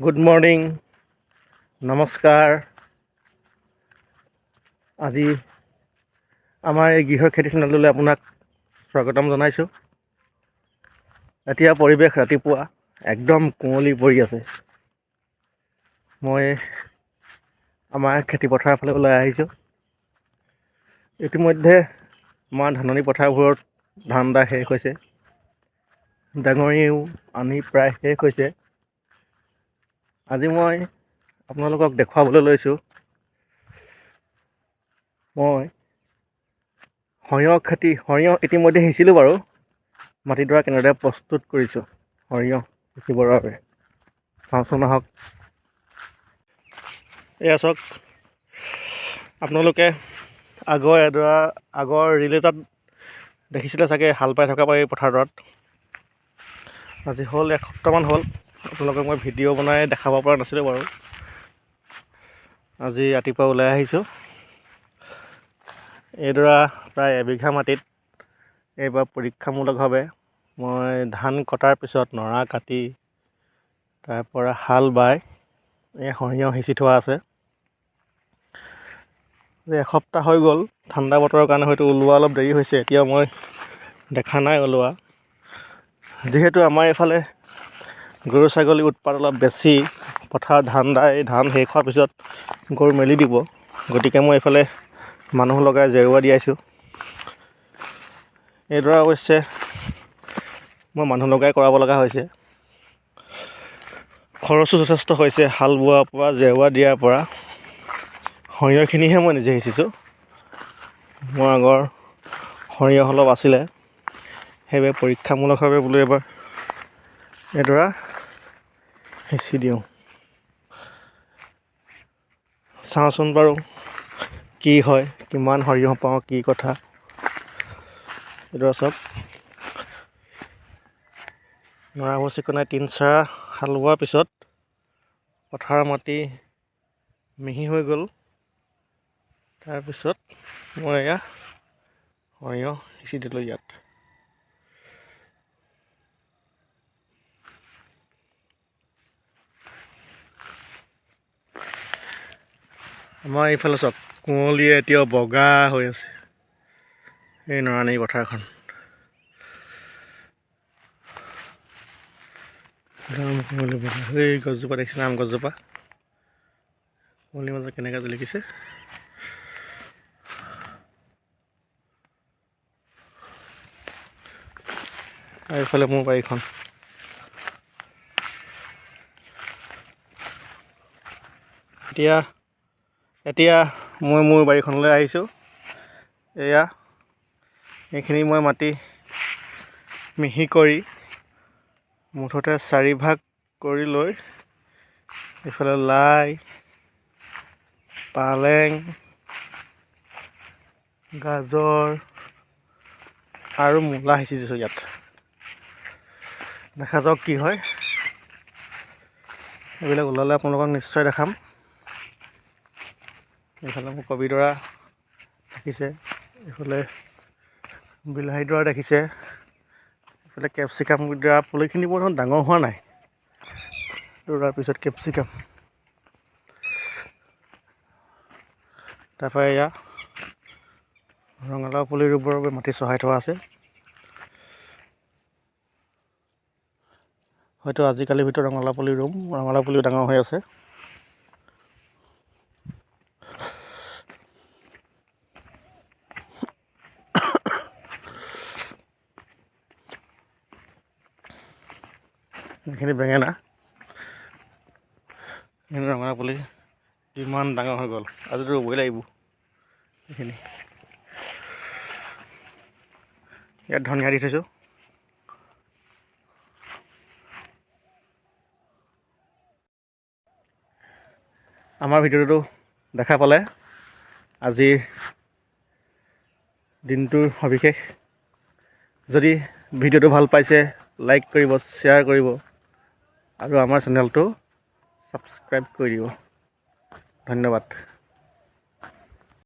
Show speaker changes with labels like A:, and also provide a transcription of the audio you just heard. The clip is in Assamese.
A: গুড মৰ্ণিং নমস্কাৰ আজি আমাৰ এই গৃহ খেতি চেনেললৈ আপোনাক স্বাগতম জনাইছোঁ। এতিয়া পৰিৱেশ ৰাতিপুৱা একদম কুঁৱলী পৰি আছে। মই আমাৰ খেতিপথাৰৰ ফালে ওলাই আহিছোঁ। ইতিমধ্যে আমাৰ ধাননি পথাৰবোৰত ধান দা শেষ হৈছে। ডাঙৰিও আনি প্ৰায় শেষ হৈছে। আজি মই আপোনালোকক দেখুৱাবলৈ লৈছোঁ। মই সৰিয়হ খেতি সৰিয়হ ইতিমধ্যে সিঁচিলোঁ বাৰু। মাটিডৰা কেনেদৰে প্ৰস্তুত কৰিছোঁ সৰিয়হ সিঁচিবৰ বাবে। চাওঁচোন আহক। এয়া চাওক আপোনালোকে আগৰ এডৰা আগৰ ৰিল এটাত দেখিছিলে চাগে হাল বাই থকা এই পথাৰডৰাত। আজি হ'ল এসপ্তাহমান হ'ল। আপোনালোকক মই ভিডিঅ' বনাই দেখাব পৰা নাছিলোঁ বাৰু। আজি ৰাতিপুৱা ওলাই আহিছোঁ। এইডৰা প্ৰায় এবিঘা মাটিত এইবাৰ পৰীক্ষামূলকভাৱে মই ধান কটাৰ পিছত নৰা কাটি তাৰপৰা হাল বাই এই সৰিয়হ সিঁচি থোৱা আছে। যে এসপ্তাহ হৈ গ'ল ঠাণ্ডা বতৰৰ কাৰণে হয়তো ওলোৱা অলপ দেৰি হৈছে এতিয়াও মই দেখা নাই ওলোৱা। যিহেতু আমাৰ এইফালে গৰু ছাগলী উৎপাত অলপ বেছি পথাৰত ধান দাই ধান শেষ হোৱাৰ পিছত গৰু মেলি দিব। গতিকে মই এইফালে মানুহ লগাই জেৰুৱা দিয়াইছোঁ এইদৰে অৱশ্যে মই মানুহ লগাই কৰাব লগা হৈছে। খৰচো যথেষ্ট হৈছে হাল বোৱাৰ পৰা জেৰুৱা দিয়াৰ পৰা। সৰিয়হখিনিহে মই নিজে সিঁচিছোঁ। মোৰ আগৰ সৰিয়হ অলপ আছিলে। সেইবাবে পৰীক্ষামূলকভাৱে বোলো এবাৰ এইডৰা সিঁচি দিওঁ চাওঁচোন বাৰু কি হয় কিমান সৰিয়হ পাওঁ কি কথা। এইডৰা চাওক নৰাবোৰ চিকুণাই তিনচাৰা হাল বোৱাৰ পিছত পথাৰৰ মাটি মিহি হৈ গ'ল। তাৰপিছত মই এয়া সৰিয়হ সিঁচি দিলোঁ ইয়াত। আমাৰ এইফালে চাওক কুঁৱলীয়ে এতিয়াও বগা হৈ আছে। এই নৰাণী পথাৰখন। এই গছজোপা দেখিছে আম গছজোপা কুঁৱলীৰ মাজত কেনেকৈ জিলিকিছে আৰু এইফালে মোৰ বাৰীখন। এতিয়া এতিয়া মই মোৰ বাৰীখনলৈ আহিছোঁ। এয়া এইখিনি মই মাটি মিহি কৰি মুঠতে চাৰিভাগ কৰি লৈ এইফালে লাই পালেং গাজৰ আৰু মূলা সিঁচি দিছোঁ ইয়াত। দেখা যাওক কি হয়। এইবিলাক ওলালে আপোনালোকক নিশ্চয় দেখাম। এইফালে মোৰ কবিডৰা দেখিছে, এইফালে বিলাহী ডৰা দেখিছে, এইফালে কেপচিকাম ডৰা পুলিখিনি বৰ্তমান ডাঙৰ হোৱা নাই। ৰোৱাৰ পিছত কেপচিকাম। তাৰপৰা এয়া ৰঙালাও পুলি ৰুবৰ বাবে মাটি চহাই থোৱা আছে। হয়তো আজিকালিৰ ভিতৰত ৰঙালাও পুলি ৰুম, ৰঙালাও পুলিও ডাঙৰ হৈ আছে। এইখিনি বেঙেনা এইখিনি ৰঙালাও পুলি কিমান ডাঙৰ হৈ গ'ল। আজিতো ৰুবই লাগিব। এইখিনি। ইয়াত ধনিয়া দি থৈছোঁ। আমাৰ ভিডিঅ'টো দেখা পালে। আজিৰ দিনটোৰ সবিশেষ। যদি ভিডিঅ'টো ভালো পাইছে, লাইক কৰিব, শ্বেয়াৰ কৰিব। আৰু আমাৰ চেনেলটো ছাবস্ক্ৰাইব কৰি দিব ধন্যবাদ